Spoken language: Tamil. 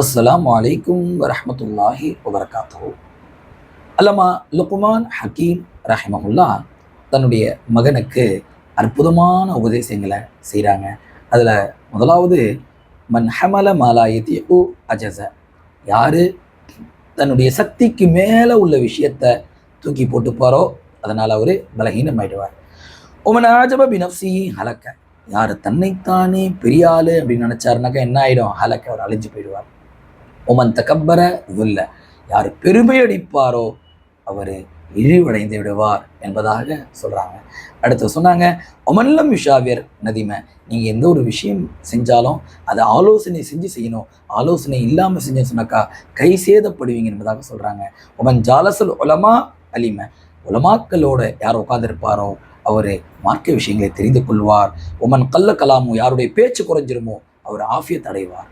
அஸ்லாம் அலைக்கும் வரமத்துல்லாஹி வபரகாத்துஹு அல்லமா லுக்குமான் ஹக்கீம் ரஹிமஹுல்லா தன்னுடைய மகனுக்கு அற்புதமான உபதேசங்களை செய்கிறாங்க அதில் முதலாவது மன் ஹமல மாலாயத்தி உ அஜச யார் தன்னுடைய சக்திக்கு மேலே உள்ள விஷயத்தை தூக்கி போட்டுப்பாரோ அதனால் அவர் பலகீனமாயிடுவார். உமன் ஆஜப பினப்சி ஹலக்க. யார் தன்னைத்தானே பெரிய அப்படின்னு நினச்சாருனாக்கா என்ன ஆகிடும் ஹலக்க அவர் அழிஞ்சு போயிடுவார். உமன் தக்கப்பர உள்ள யார் பெருமை அடிப்பாரோ அவர் இழிவடைந்து விடுவார் என்பதாக சொல்கிறாங்க அடுத்து சொன்னாங்க ஒமன்லம் விஷாவியர் நதிமை நீங்கள் எந்த ஒரு விஷயம் செஞ்சாலும் அதை ஆலோசனை செஞ்சு செய்யணும். ஆலோசனை இல்லாமல் செஞ்சு சொன்னாக்கா கை சேதப்படுவீங்க என்பதாக சொல்கிறாங்க உமன் ஜாலசல் உலமா அலிமை உலமாக்களோட யார் உட்காந்துருப்பாரோ அவர் மார்க்க விஷயங்களை தெரிந்து கொள்வார். உமன் கல்ல கலாமு யாருடைய பேச்சு குறைஞ்சிருமோ அவர் ஆஃபியத் அடைவார்.